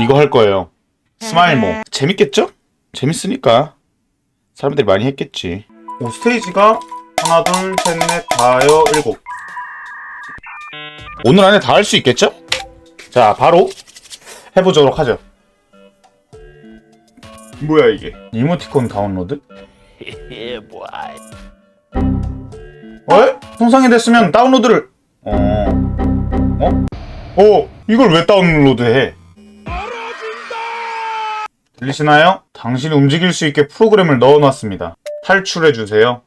이거 할 거예요. 스마일모. 재밌겠죠? 재밌으니까 사람들이 많이 했겠지. 오, 스테이지가 하나, 둘, 셋, 넷, 다여, 일곱. 오늘 안에 다 할 수 있겠죠? 자, 바로 해보도록 하죠. 뭐야 이게? 이모티콘 다운로드? 어? 손상이 됐으면 다운로드를 어... 어? 어? 이걸 왜 다운로드해? 들리시나요? 당신이 움직일 수 있게 프로그램을 넣어놨습니다. 탈출해주세요.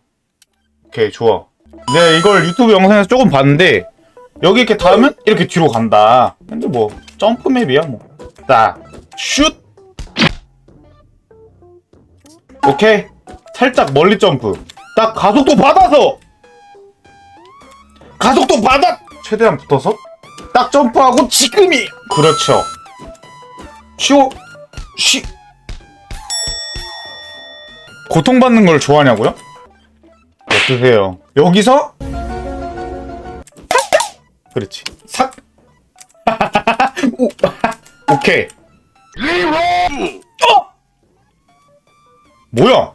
오케이, 좋아. 네, 이걸 유튜브 영상에서 조금 봤는데, 여기 이렇게 닿으면 이렇게 뒤로 간다. 근데 뭐, 점프맵이야, 뭐. 딱, 슛! 오케이. 살짝 멀리 점프. 딱 가속도 받아서! 가속도 받아! 최대한 붙어서, 딱 점프하고 지금이! 그렇죠. 쉬워. 쉬. 고통받는 걸 좋아하냐고요? 어떠세요? 여기서 그렇지. 삭. 오, 오케이. 어! 뭐야?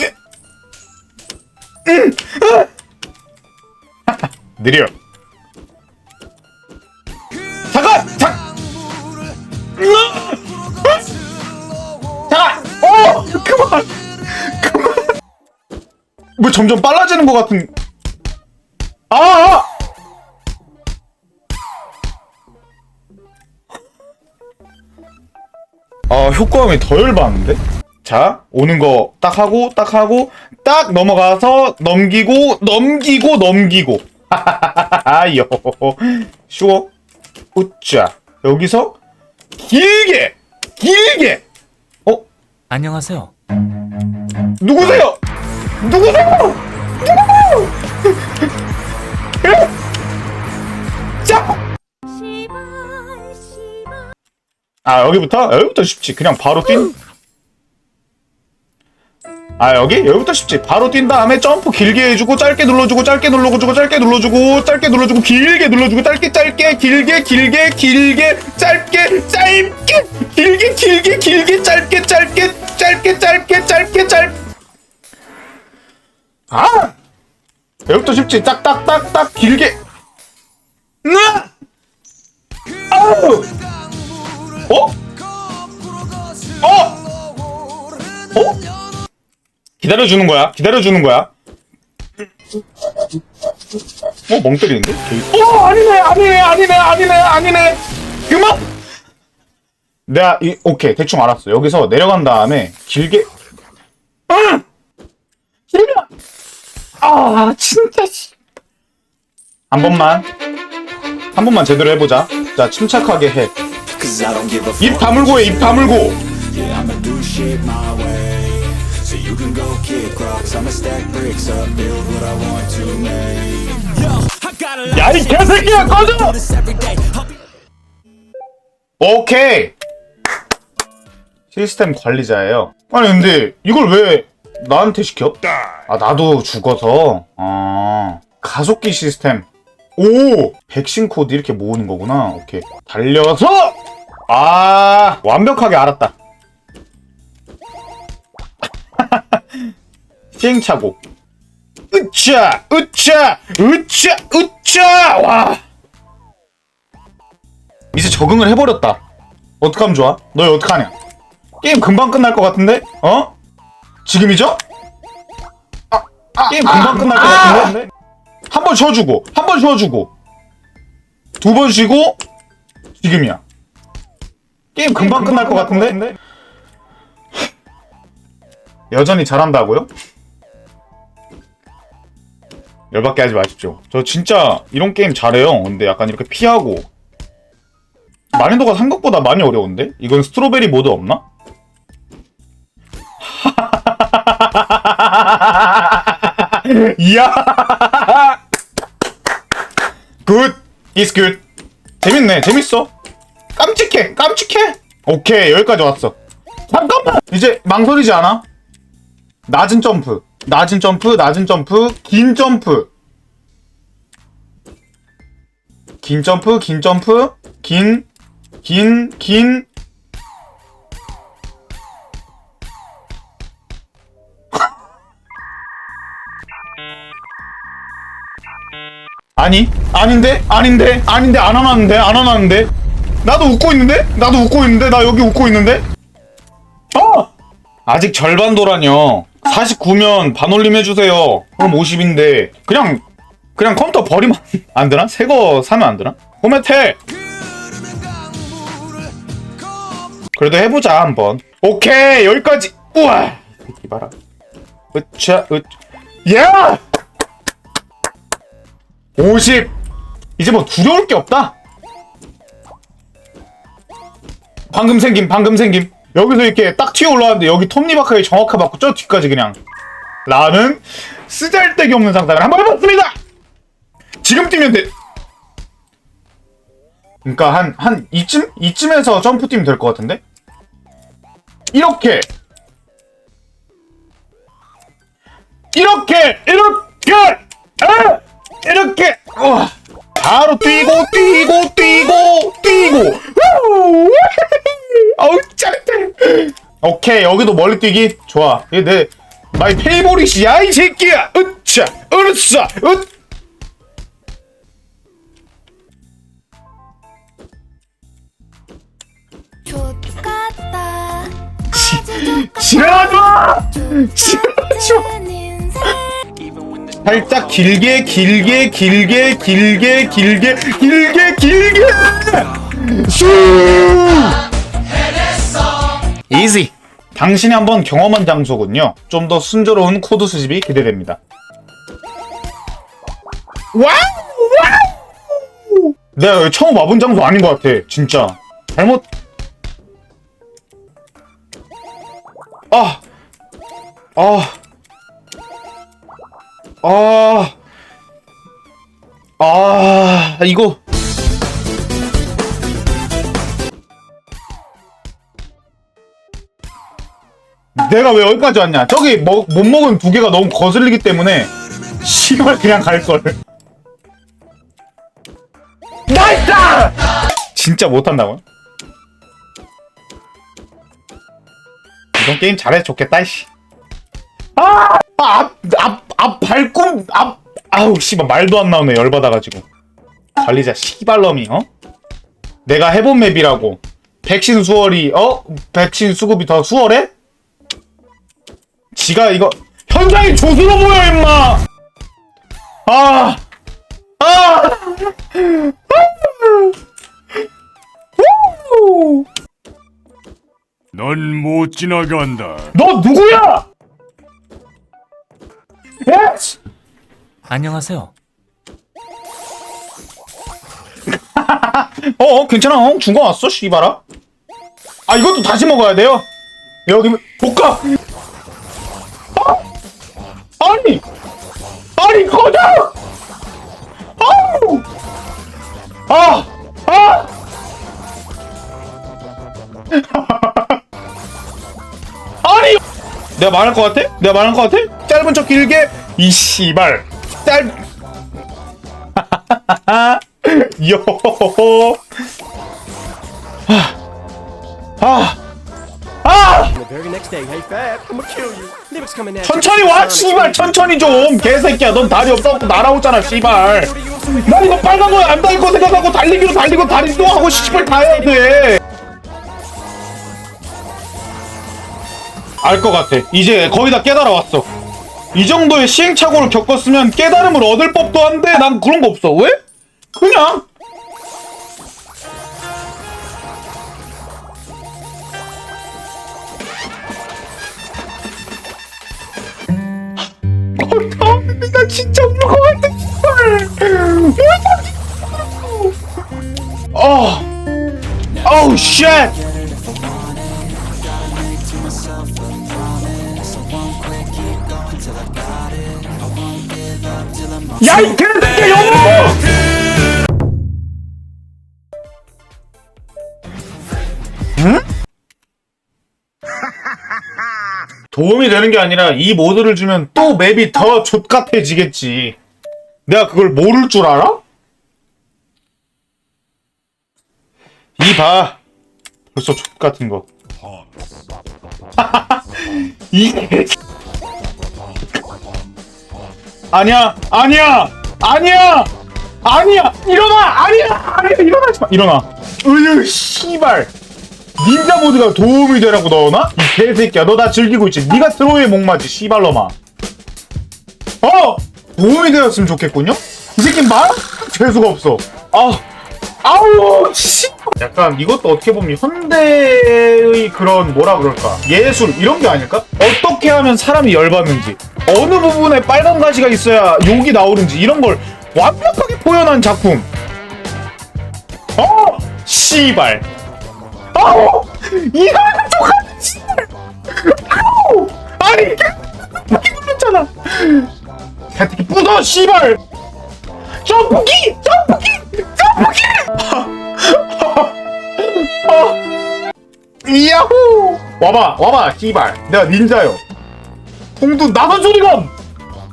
왜? 음! 으! 느려. 왜 점점 빨라지는 것 같은. 아! 아! 아, 효과음이 더 열받는데? 자, 오는 거 딱 하고, 딱 하고, 딱 넘어가서 넘기고, 넘기고, 넘기고. 아요. 쉬워. 웃자. 여기서 길게! 길게! 어? 안녕하세요. 누구세요? 누구세요? 에? 자! 아 여기부터? 여기부터 쉽지 그냥 바로 뛴... 아 여기? 여기부터 쉽지 바로 뛴 다음에 점프 길게 해주고 짧게 눌러주고 짧게 눌러주고 짧게 눌러주고 짧게 눌러주고 길게 눌러주고 짧게 짧게 길게 길게 길게 짧게 짧게 길게 길게 길게 짧게 짧게 짧게 짧게 짧게 짧 아! 여기부터 쉽지 딱딱딱딱 길게 으아! 아우! 어? 어? 어? 기다려주는 거야. 기다려주는 거야. 어? 멍 때리는데? 어! 아니네! 아니네! 아니네! 아니네! 아니네! 그만! 내가, 이, 오케이. 대충 알았어. 여기서 내려간 다음에 길게. 응! 아, 진짜, 씨. 한 번만. 한 번만 제대로 해보자. 자, 침착하게 해. 입. 다물고 해, 입 다물고! 야, 이 개새끼야, 꺼져! 오케이! 시스템 관리자예요. 아니, 근데 이걸 왜 나한테 시켜? 아, 나도 죽어서. 아, 가속기 시스템. 오! 백신 코드 이렇게 모으는 거구나. 오케이. 달려서! 아, 완벽하게 알았다. 시행착오. 으쌰! 으쌰! 으쌰! 으쌰! 와! 이제 적응을 해버렸다. 어떡하면 좋아? 너 어떡하냐? 게임 금방 끝날 것 같은데? 어? 지금이죠? 게임 금방 끝날 것 같은데? 한 번 쉬어주고, 한 번 쉬어주고, 두 번 쉬고, 지금이야. 게임 금방 끝날 것 같은데? 여전히 잘한다고요? 열받게 하지 마십시오. 저 진짜 이런 게임 잘해요. 근데 약간 이렇게 피하고 난이도가 생각보다 많이 어려운데? 이건 스트로베리 모드 없나? 이야! 굿! is good. 재밌네, 재밌어. 깜찍해, 깜찍해. 오케이, 여기까지 왔어. 잠깐만! 이제 망설이지 않아? 낮은 점프, 낮은 점프, 낮은 점프, 긴 점프. 긴 점프, 긴 점프, 긴 긴, 긴. 아니, 아닌데, 아닌데, 아닌데, 안 화났는데, 안 화났는데. 나도 웃고 있는데? 나도 웃고 있는데? 나 여기 웃고 있는데? 어! 아직 절반 도라뇨. 49면 반올림 해주세요. 그럼 50인데. 그냥, 그냥 컴퓨터 버리면 안 되나? 새 거 사면 안 되나? 호메테! 그래도 해보자, 한번. 오케이, 여기까지. 우와! 이 봐라. 으차, 으, 야! 50! 이제 뭐 두려울 게 없다? 방금 생김, 방금 생김. 여기서 이렇게 딱 튀어 올라왔는데 여기 톱니바크에 정확하게 맞고 저 뒤까지 그냥. 나는 쓰잘데기 없는 상상을 한번 해봤습니다! 지금 뛰면 돼. 그러니까 한, 한 이쯤? 이쯤에서 점프 뛰면 될 것 같은데? 이렇게! 이렇게! 이렇게! 아! 이렇게! 우와. 바로 뛰고, 뛰고, 뛰고, 뛰고! 우! 어우, 짜릿해! 오케이, 여기도 멀리 뛰기? 좋아. 이게 내, 마이 페이보릿이야, 이 새끼야! 으차! 으르싸! 으! 좋겠다 지랄하지 마! 지랄하지 마! 살짝 길게 길게 길게 길게 길게 길게 길게. 슈! 이지 당신이 한번 경험한 장소군요. 좀 더 순조로운 코드 수집이 기대됩니다. 와우! 와우! 내가 처음 와본 장소 아닌 것 같아 진짜. 잘못. 아! 아. 아, 아, 이거. 내가 왜 여기까지 왔냐? 저기 먹, 못 먹은 두 개가 너무 거슬리기 때문에 시발 그냥 갈 걸. 나이스! 진짜 못한다고요? 이번 게임 잘해 좋겠다, 씨. 아! 앞, 앞, 앞, 발꿈, 앞, 아우, 씨발, 말도 안 나오네, 열받아가지고. 관리자, 씨발놈이, 어? 내가 해본 맵이라고. 백신 수월이, 어? 백신 수급이 더 수월해? 지가 이거, 현장이 조수로 보여, 임마! 아! 아! 우! 넌못 지나간다. 너 누구야? 안녕하세요. 어, 어 괜찮아. 어, 중간 왔어 씨발아? 아 이것도 다시 먹어야 돼요? 여기 볶아! 어? 아니! 아니 꺼져 아우 아! 아! 아니! 내가 말할 것 같아? 내가 말할 것 같아? 짧은 척 길게 이 씨발 짧 요. 아. 아. At 천천히 와, 씨발. 천천히 좀. 개새끼야. 넌 다리 없다고 날아오잖아, 씨발. 나 이거 빨간 거야. 안 달릴 거 생각하고 달리기로 달리고 다리도 하고 씨발 다 해야 돼. 알 것 같아. 이제 거의 다 깨달아 왔어. 이 정도의 시행착오를 겪었으면 깨달음을 얻을 법도 한데 난 그런 거 없어. 왜? 그냥 어, 나 진짜 울것 같아. 어, 어우, 쉣. 야, 이 개새끼야, 영어! 응? 도움이 되는 게 아니라 이 모드를 주면 또 맵이 더 족같아지겠지. 내가 그걸 모를 줄 알아? 이 봐 벌써 족 같은 거 이게 아니야 아니야 아니야 아니야 일어나 아니야 아니야 일어나지 마 일어나. 으유 씨발. 닌자 모드가 도움이 되라고 넣어놔? 이 개새끼야 너 나 즐기고 있지. 네가 트로이의 목마지 씨발놈아. 어! 도움이 되었으면 좋겠군요? 이 새끼 말? 재수가 없어. 아 아우 씨 약간 이것도 어떻게 보면 현대의 그런 뭐라 그럴까 예술 이런 게 아닐까? 어떻게 하면 사람이 열받는지 어느 부분에 빨간 가시가 있어야 욕이 나오는지 이런 걸 완벽하게 표현한 작품 어! 씨발 아우! 이거 똑같은 씨발 아우! 아니 이게 눌렀잖아 새끼 뿌더 씨발 점프기! 점프기! 점프기! 이야호! 와봐 와봐 씨발. 내가 닌자요. 풍둔 나선 수리검!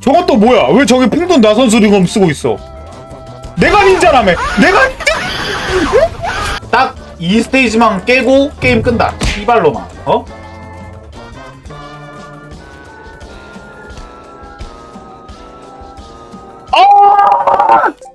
저것도 뭐야? 왜 저기 풍둔 나선 수리검 쓰고 있어? 내가 닌자라며? 내가 딱 이 스테이지만 깨고 게임 끈다. 씨발로만. 어? 아!